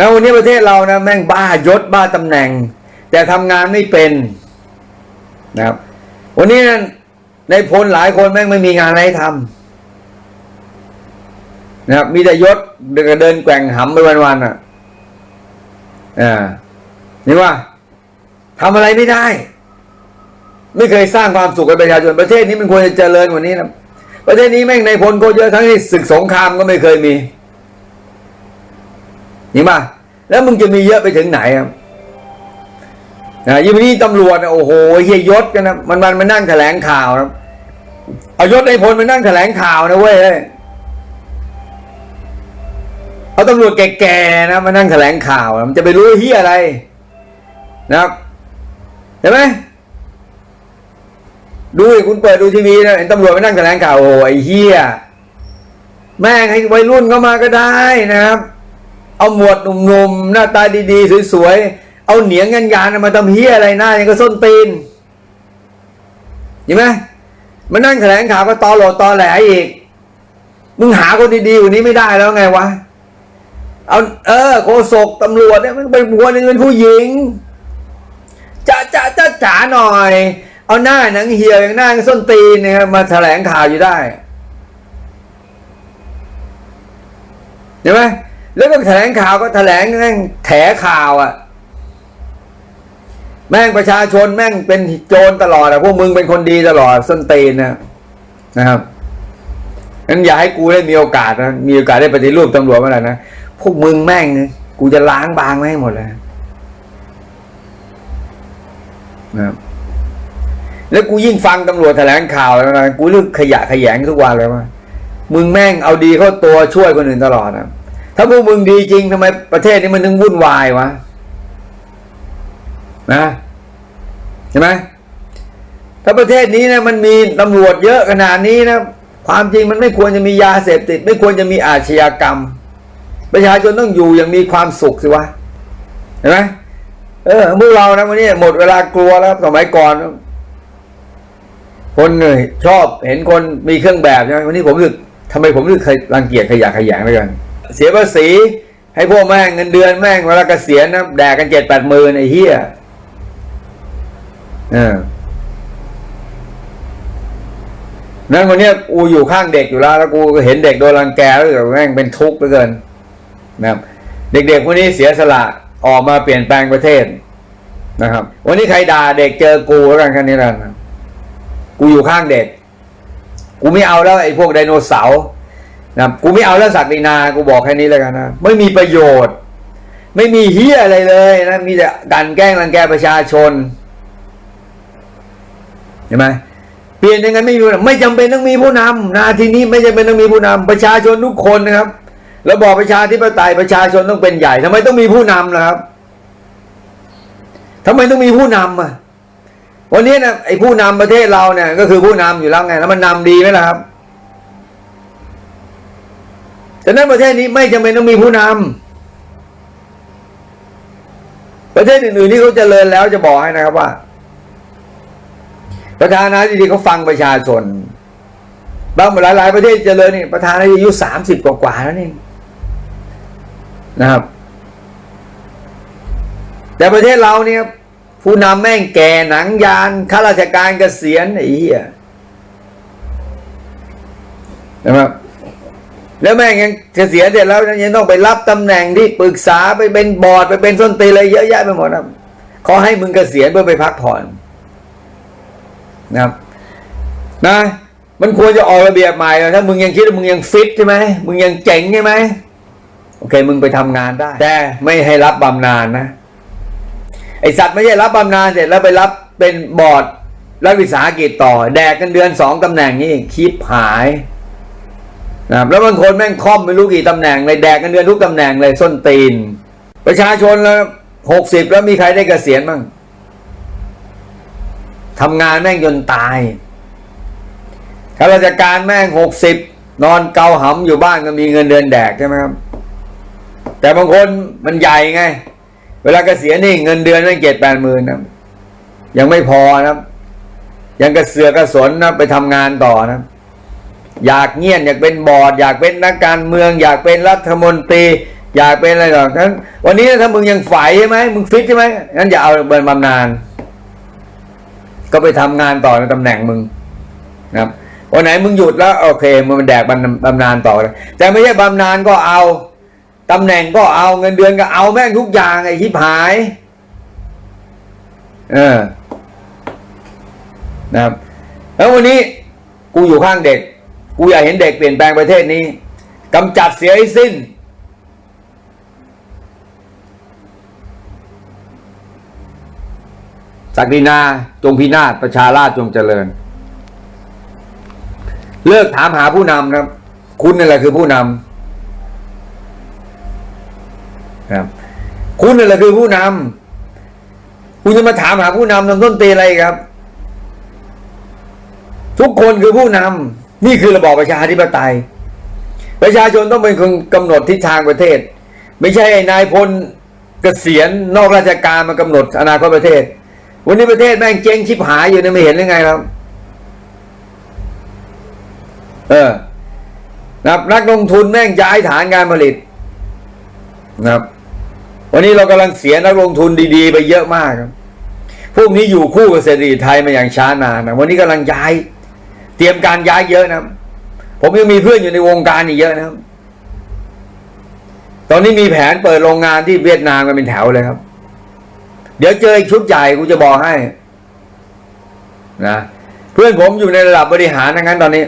นะวันนี้ประเทศเรานะแม่งบ้ายศบ้าตำแหน่ง แต่ทำงานไม่เป็นนะครับ วันนี้ในพลหลายคนแม่งไม่มีงานอะไรทำนะครับ มีแต่ยศเดินเดินแกว่งหำไปวันๆอะอ่านี่ว่าทำอะไรไม่ได้ ไม่เคยสร้างความสุขให้ประชาชนประเทศนี้มันควรจะเจริญกว่านี้นะประเทศนี้แม่งในพลก็เยอะทั้งที่ศึกสงครามก็ไม่เคยมี นี่มาแล้วมึงจะมีเยอะไปถึงไหนครับอ่ายิ่งวันนี้ตำรวจนะโอ้โหเฮียยศกันนะมันมันมานั่งแถลงข่าวนะเอายศในพลมานั่งแถลงข่าวนะเว้ยเอาตำรวจแก่ๆนะมานั่งแถลงข่าวมันจะไปรู้เฮียอะไร นะครับเห็นไหมดูคุณเปิดดูทีวีนะเห็นตำรวจมานั่งแถลงข่าวโอ้ยเฮียแม่งให้วัยรุ่นเข้ามาก็ได้นะครับ เอาหมวดหนุ่มๆหน้าตาดีๆสวยๆเอาเหนียงงันยานมาทำเฮียอะไรหน้าอย่างก็ส้นตีนเห็นไหมมานั่งแถลงข่าวก็ตอโหลดตอแหลอีก มึงหาคนดีๆกว่นี้ไม่ได้แล้วไงวะเอาเออโฆษกตำรวจเนี่ยมันเป็นผัวหนึ่งเป็นผู้หญิงจะจะจะจ๋าหน่อย เอาหน้าหนังเหี่ยวอย่างหน้าส้นตีนเนี่ยครับมาแถลงข่าวอยู่ได้เห็นไหม แล้วก็แถลงข่าวก็แถลงแม่งแถข่าวอะ่ะ แม่งประชาชนแม่งเป็นโจรตลอดอะพวกมึงเป็นคนดีตลอดส้นเตนนะนะครับงั้นอย่าให้กูได้มีโอกาสนะมีโอกาสได้ปฏิรูปตำรวจเมื่อไหร่นะพวกมึงแม่งกูจะล้างบางไม่ให้หมดเลยนะครับแล้วกูยิ่งฟังตำรวจแถลงข่าวแล้วนะกูเลือกขยะขยงทุกวันเลยว่ามึงแม่งเอาดีเข้าตัวช่วยคนอื่นตลอดนะ ถ้าพวกมึงดีจริงทำไมประเทศนี้มันถึงวุ่นวายวะนะใช่ไหมถ้าประเทศนี้นะมันมีตำรวจเยอะขนาดนี้นะความจริงมันไม่ควรจะมียาเสพติด ไม่ควรจะมีอาชญากรรม ประชาชนต้องอยู่อย่างมีความสุขสิวะเห็นไหมเออพวกเรานะวันนี้หมดเวลากลัวแล้วสมัยก่อน คนเนี่ยชอบเห็นคนมีเครื่องแบบใช่ไหมวันนี้ผมรู้ทำไมผมรู้สึกรังเกียจขยะขยงเลยกัน เสียภาษีให้พวกแม่งเงินเดือนแม่งเวลาเกษียณนะแดกกันเจ็ดแปดหมื่นไอ้เหี้ยเออนั้นวันเนี้ยกูอยู่ข้างเด็กอยู่แล้ว แล้วกูเห็นเด็กโดนรังแกแล้วแบบแม่งเป็นทุกข์เหลือเกินนะครับ เด็กๆพวกนี้เสียสละออกมาเปลี่ยนแปลงประเทศนะครับ วันนี้ใครด่าเด็กเจอกูแล้วกันแค่นี้และนะกูอยู่ข้างเด็ก กูไม่เอาแล้วไอ้พวกไดโนเสาร์ นะกูไม่เอาแล้วศักดินา กูบอกแค่นี้แล้วกันนะ ไม่มีประโยชน์ ไม่มีเฮียอะไรเลยนะ มีแต่ดันแกล้งรังแกประชาชน เห็นไหมเปลี่ยนยังไงไม่มีไม่จำเป็นต้องมีผู้นำนาทีนี้ไม่จำเป็นต้องมีผู้นำประชาชนทุกคนนะครับ แล้วบอกประชาธิปไตยประชาชนต้องเป็นใหญ่ทำไมต้องมีผู้นำล่ะครับทำไมต้องมีผู้นำอะวันนี้นะไอ้ผู้นำประเทศเราเนี่ย ก็คือผู้นำอยู่แล้วไง แล้วมันนำดีไหมล่ะครับ ฉะนั้นประเทศนี้ไม่จำเป็นต้องมีผู้นำประเทศอื่นๆที่เขาเจริญแล้วจะบอกให้นะครับว่า ประธานาธิบดีเขาฟังประชาชนบางหลาย ๆ ประเทศเจริญนี่ประธานาธิบดีอายุสามสิบกว่าๆแล้วนี่นะครับ แต่ประเทศเราเนี่ยผู้นำแม่งแก่หนังยานข้าราชการเกษียณไอ้เหี้ยนะครับ แล้วแม่งยังเกษียณเสร็จแล้วยังต้องไปรับตำแหน่งที่ปรึกษาไปเป็นบอร์ดไปเป็นส้นตีอะไรเยอะแยะไปหมดนะเขาให้มึงเกษียณเพื่อไปพักผ่อนนะครับนะมันควรจะออกระเบียบใหม่ถ้ามึงยังคิดว่ามึงยังฟิตใช่ไหมมึงยังเจ๋งใช่ไหมโอเค มึงไปทำงานได้ แต่ไม่ให้รับบำนาญนะไอสัตว์ไม่ใช่รับบำนาญเสร็จแล้วไปรับเป็นบอร์ดรัฐวิสาหกิจต่อ แดกกันเดือนสองตำแหน่งนี่คิดหาย นะแล้วบางคนแม่งค่อมไม่รู้กี่ตำแหน่งเลยแดกกันเดือนทุกตำแหน่งเลยส้นตีน ประชาชนแล้วหกสิบแล้วมีใครได้เกษียณบ้างทำงานแม่งจนตายข้าราชการแม่งหกสิบนอนเกาหำอยู่บ้านก็มีเงินเดือนแดกใช่ไหมครับ แต่บางคนมันใหญ่ไง เวลาเกษียณนี่เงินเดือนแม่งเจ็ดแปดหมื่นนะยังไม่พอนะครับยังกระเสือกกระสนนะไปทำงานต่อนะ อยากเงียนอยากเป็นบอร์ดอยากเป็นนักการเมือง อยากเป็นรัฐมนตรี อยากเป็นอะไรหรอกงั้นวันนี้ถ้ามึงยังฝ่ายใช่ไหมมึงฟิตใช่ไหมงั้นอย่าเอาเบิร์นบำนาญก็ไปทำงานต่อในตำแหน่งมึงนะครับวันไหนมึงหยุดแล้วโอเคมึงมันแดกบำบำนาญต่อเลยแต่ไม่ใช่บำนาญก็เอาตำแหน่งก็เอาเงินเดือนก็เอาแม่งทุกอย่างไอ้ทิพหาย เออนะครับ แล้ววันนี้กูอยู่ข้างเด็ก กูอยากเห็นเด็กเปลี่ยนแปลงประเทศนี้กำจัดเสียให้สิ้น ศักดินาจงพินาศประชาราชจงเจริญ เลิกถามหาผู้นำนะครับ คุณนั่นแหละคือผู้นำครับคุณนั่นแหละคือผู้นำคุณจะมาถามหาผู้นำทำต้นเตอะไรครับ ทุกคนคือผู้นำ นี่คือระบอบประชาธิปไตย ประชาชนต้องเป็นคนกำหนดทิศทางประเทศ ไม่ใช่นายพลเกษียณนอกราชการมากำหนดอนาคตประเทศ วันนี้ประเทศแม่งเจ๊งชิบหายอยู่เนี่ยไม่เห็นหรือไงครับ เออนะครับนักลงทุนแม่งย้ายฐานการผลิตนะครับ วันนี้เรากำลังเสียนักลงทุนดี ๆ ไปเยอะมากครับพวกนี้อยู่คู่กับเศรษฐกิจไทยมาอย่างช้านานนะวันนี้กำลังย้าย เตรียมการย้ายเยอะนะครับผมยังมีเพื่อนอยู่ในวงการอีกเยอะนะครับ ตอนนี้มีแผนเปิดโรงงานที่เวียดนามกันเป็นแถวเลยครับ เดี๋ยวเจออีกชุดใหญ่กูจะบอกให้นะเพื่อนผมอยู่ในระดับบริหารทั้งนั้นตอนนี้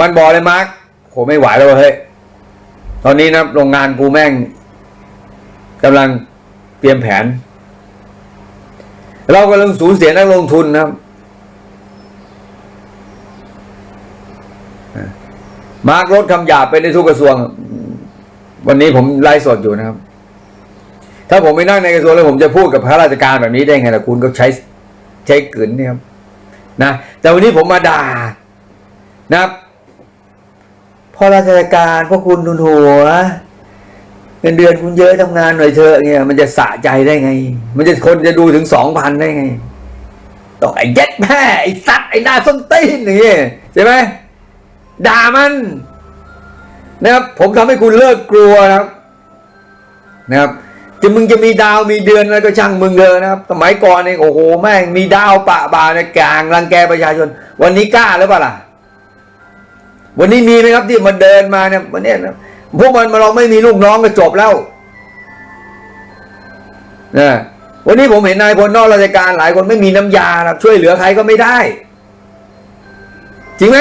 มันบอกเลยมาร์คโหไม่ไหวแล้วเฮ้ยตอนนี้นะโรงงานกูแม่งกำลังเตรียมแผน เรากำลังสูญเสียนักลงทุนนะครับ มาร์กรถคำหยาบไปในทุกกระทรวง วันนี้ผมไลฟ์สดอยู่นะครับ ถ้าผมไม่นั่งในกระทรวงแล้วผมจะพูดกับข้าราชการแบบนี้ได้ไงล่ะคุณก็ใช้ใช้กลืนนี่ครับนะแต่วันนี้ผมมาด่านะครับพอราชการพวกคุณทุนหัวเงินเดือนคุณเยอะทำงานหน่อยเถอะเนี่ยมันจะสะใจได้ไง มันจะคนจะดูถึงสองพันได้ไงต้องไอ้เย็ดแม่ไอ้สัตว์ไอ้หน้าส้นตีนอย่างเงี้ยใช่ไหม ด่ามัน นะครับ ผมทำให้คุณเลิกกลัวนะครับ นะครับจะมึงจะมีดาวมีเดือนอะไรก็ช่างมึงเลยนะครับ สมัยก่อนเนี่ยโอ้โหแม่งมีดาวปะบาในกลางรังแกประชาชน วันนี้กล้าหรือเปล่าล่ะ วันนี้มีไหมครับที่มันเดินมาเนี่ยวันนี้นะพวกมันมาเราไม่มีลูกน้องก็จบแล้วนะวันนี้ผมเห็นนายพลนอกราชการหลายคนไม่มีน้ำยาครับช่วยเหลือใครก็ไม่ได้ จริงไหม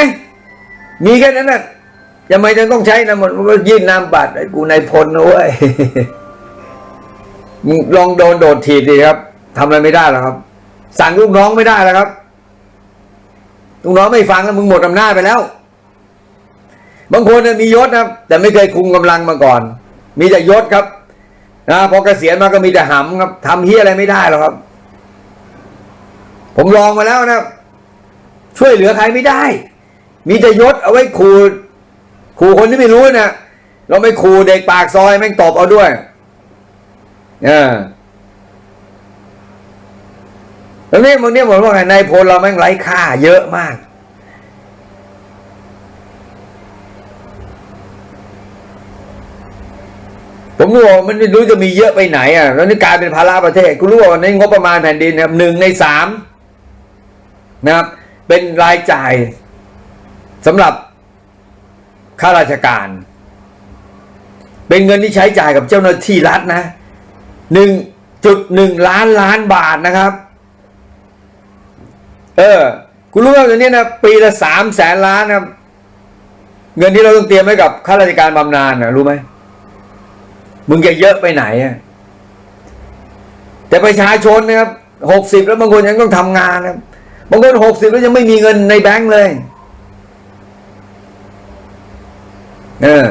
มีแค่นั้นน่ะทำไมจะต้องใช้นะมันก็ยื่นนามบัตรไอ้กูนายพลนะเว้ยลองโดนโดดถีบดีครับทำอะไรไม่ได้หรอกครับ สั่งลูกน้องไม่ได้แล้วครับลูกน้องไม่ฟังแล้วมึงหมดอำนาจไปแล้ว บางคนมียศนะแต่ไม่เคยคุมกำลังมาก่อน มีแต่ยศครับนะพอเกษียณมาก็มีแต่หำครับทำเฮียอะไรไม่ได้หรอกครับ ผมลองมาแล้วนะช่วยเหลือใครไม่ได้ มีแต่ยศเอาไว้ขู่ขู่คนที่ไม่รู้นะเราไม่ขู่เด็กปากซอยแม่งตบเอาด้วยเออตรงนี้บางทีผมว่าไงนายพลเราแม่งไร้ค่าเยอะมาก ผมรู้ว่ามันไม่รู้จะมีเยอะไปไหนอะ แล้วนี่กลายเป็นภาระประเทศคุณรู้ว่าวันนี้งบประมาณแผ่นดินนะครับหนึ่งในสามนะครับ เป็นรายจ่าย สำหรับข้าราชการ เป็นเงินที่ใช้จ่ายกับเจ้าหน้าที่รัฐนะหนึ่งจุดหนึ่งล้านล้านบาทนะครับ เออ คุณรู้ว่าตอนนี้นะปีละสามแสนล้านนะครับเงินที่เราต้องเตรียมไว้กับข้าราชการบำนาญนะรู้ไหมมึงจะเยอะไปไหนอะแต่ประชาชนนะครับหกสิบแล้วบางคนยังต้องทำงานนะครับบางคนหกสิบแล้วยังไม่มีเงินในแบงก์เลย เออ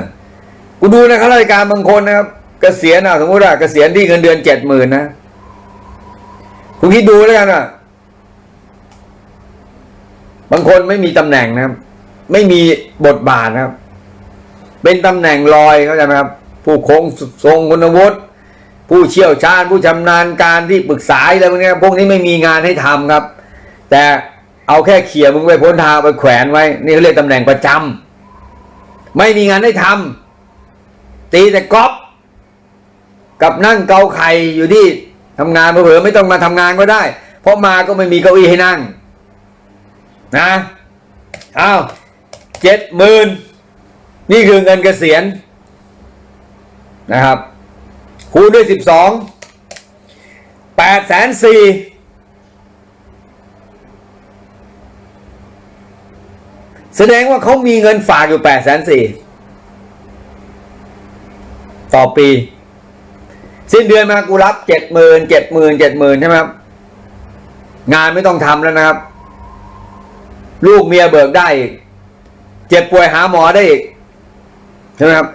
กูดูนะข้าราชการบางคนนะครับเกษียณอะสมมติว่าเกษียณที่เงินเดือนเจ็ดหมื่นนะคุณคิดดูแล้วกันอะ บางคนไม่มีตำแหน่งนะครับ ไม่มีบทบาทนะครับ เป็นตำแหน่งลอยเข้าใจไหมครับ ผู้คงทรงคุณวุฒิผู้เชี่ยวชาญผู้ชำนาญการที่ปรึกษาอะไรพวกนี้พวกนี้ไม่มีงานให้ทำครับ แต่เอาแค่เขี่ยมึงไปพ้นทางไปแขวนไว้ นี่เขาเรียกตำแหน่งประจำ ไม่มีงานให้ทำตีแต่ก๊อปกับนั่งเกาไข่อยู่ที่ทำงานเผลอไม่ต้องมาทำงานก็ได้ เพราะมาก็ไม่มีเก้าอี้ให้นั่ง นะอ้าวเจ็ดหมื่นนี่คือเงินเกษียณนะครับคูณด้วยสิบสองแปดแสนสี่ แสดงว่าเขามีเงินฝากอยู่แปดแสนสี่ต่อปี สิ้นเดือนมากูรับเจ็ดหมื่นเจ็ดหมื่นเจ็ดหมื่นใช่ไหมครับงานไม่ต้องทำแล้วนะครับ ลูกเมียเบิกได้อีกเจ็บป่วยหาหมอได้อีกใช่ไหมครับ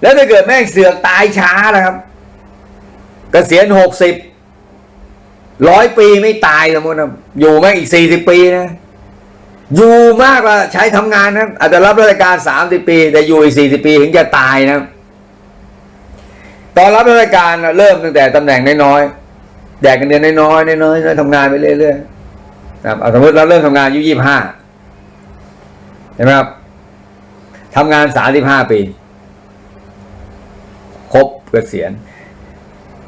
แล้วถ้าเกิดแม่งเสือกตายช้านะครับเกษียณหกสิบร้อยปีไม่ตายสมมตินะอยู่แม่งอีกสี่สิบปีนะ อยู่มากกว่าใช้ทำงานนะอาจจะรับราชการสามสิบปี แต่อยู่อีกสี่สิบปีถึงจะตายนะตอนรับราชการเริ่มตั้งแต่ตำแหน่งน้อยๆแดกกันเดือนน้อยๆน้อยๆทำงานไปเรื่อยๆนะครับสมมติเราเริ่มทำงานอายุยี่สิบห้าเห็นไหมครับทำงานสามสิบห้าปี ครบเกษียณ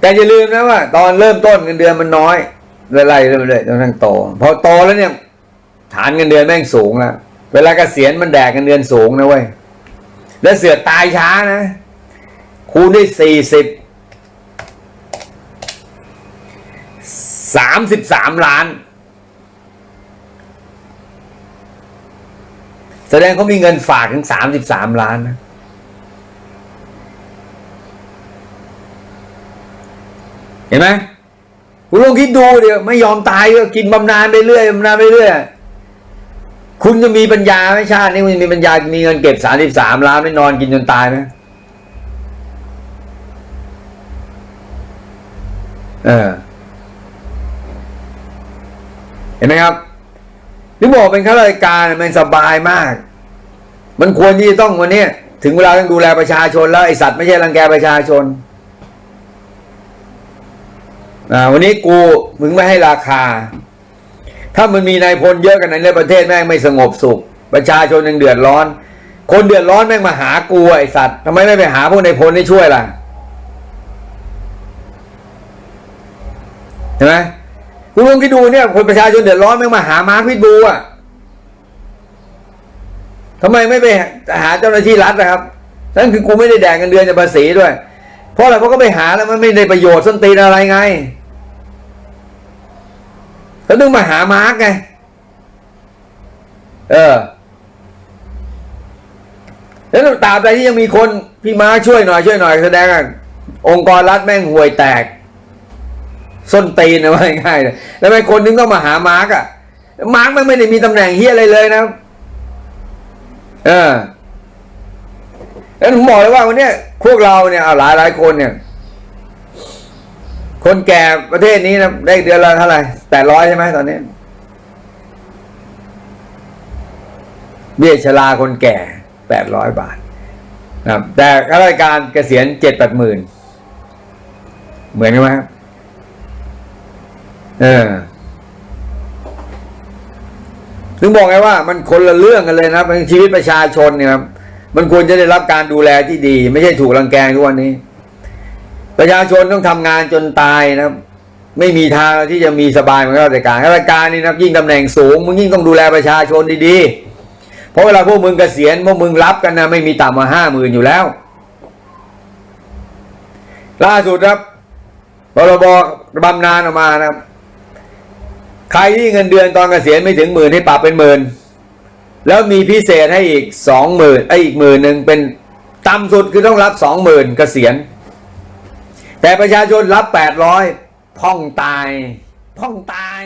แต่อย่าลืมนะว่า ตอนเริ่มต้นเงินเดือนมันน้อยไล่ๆเรื่อยๆจนทั้งโตพอโตแล้วเนี่ย ฐานเงินเดือนแม่งสูงแล้วเวลาเกษียณมันแดกเงินเดือนสูงนะเว้ยแล้วเสือตายช้านะคูณด้วยสี่สิบสามสิบสามล้าน แสดงเขามีเงินฝากถึงสามสิบสามล้านนะเห็นไหมคุณลองคิดดูเดี๋ยวไม่ยอมตายก็กินบำนาญไปเรื่อยบำนาญไปเรื่อย คุณจะมีปัญญาไหมชาตินี้คุณจะมีปัญญามีเงินเก็บสามสิบสามล้านไม่นอนกินจนตายไหมเออ เห็นไหมครับที่บอกเป็นข้าราชการมันสบายมาก มันควรที่จะต้องวันนี้ถึงเวลาต้องดูแลประชาชนแล้วไอสัตว์ไม่ใช่รังแกประชาชนอ่าวันนี้กูมึงไม่ให้ราคา ถ้ามันมีนายพลเยอะกันในประเทศแม่งไม่สงบสุข ประชาชนยังเดือดร้อน คนเดือดร้อนแม่งมาหากูไอสัตว์ทำไมไม่ไปหาพวกนายพลให้ช่วยล่ะเห็นไหมคุณลองคิดดูเนี่ยคนประชาชนเดือดร้อนแม่งมาหามาร์คพิทบูอะทำไมไม่ไปหาเจ้าหน้าที่รัฐนะครับนั่นคือกูไม่ได้แดกเงินเดือนจากภาษีด้วย เพราะอะไรเพราะก็ไปหาแล้วมันไม่ได้ประโยชน์ส้นตีนอะไรไง เขาต้องมาหามาร์กไง เออ แล้วตราบใดที่ยังมีคนพี่มาร์คช่วยหน่อยช่วยหน่อยแสดงว่าองค์กรรัฐแม่งห่วยแตก ส้นตีนนะว่าง่ายๆเลยแล้วไมคนนึงต้องมาหามาร์กอะ มาร์กมันไม่ได้มีตำแหน่งเฮียอะไรเลยนะ เออแล้วผมบอกเลยว่าวันนี้พวกเราเนี่ยเอาหลายหลายคนเนี่ย คนแก่ประเทศนี้นะได้เดือนละเท่าไหร่แปดร้อยใช่ไหมตอนนี้เบี้ยชราคนแก่แปดร้อยบาทนะครับแต่ข้าราชการเกษียณเจ็ดแปดหมื่นเหมือนกันไหมครับเออถึงบอกไงว่ามันคนละเรื่องกันเลยนะครับชีวิตประชาชนเนี่ยครับมันควรจะได้รับการดูแลที่ดี ไม่ใช่ถูกรังแกทุกวันนี้ ประชาชนต้องทำงานจนตายนะครับ ไม่มีทางที่จะมีสบายเหมือนราชการข้าราชการนี่นะยิ่งตำแหน่งสูงมึงยิ่งต้องดูแลประชาชนดีๆ เพราะเวลาพวกมึงเกษียณพวกมึงรับกันนะไม่มีต่ำกว่าห้าหมื่นอยู่แล้ว ล่าสุดครับพรบบำนาญออกมานะครับ ใครที่เงินเดือนตอนเกษียณไม่ถึงหมื่นให้ปรับเป็นหมื่นแล้วมีพิเศษให้อีกสองหมื่นไออีกหมื่นหนึ่งเป็นต่ำสุดคือต้องรับสองหมื่นเกษียณ แต่ประชาชนรับแปดร้อยพ่องตาย พ่องตาย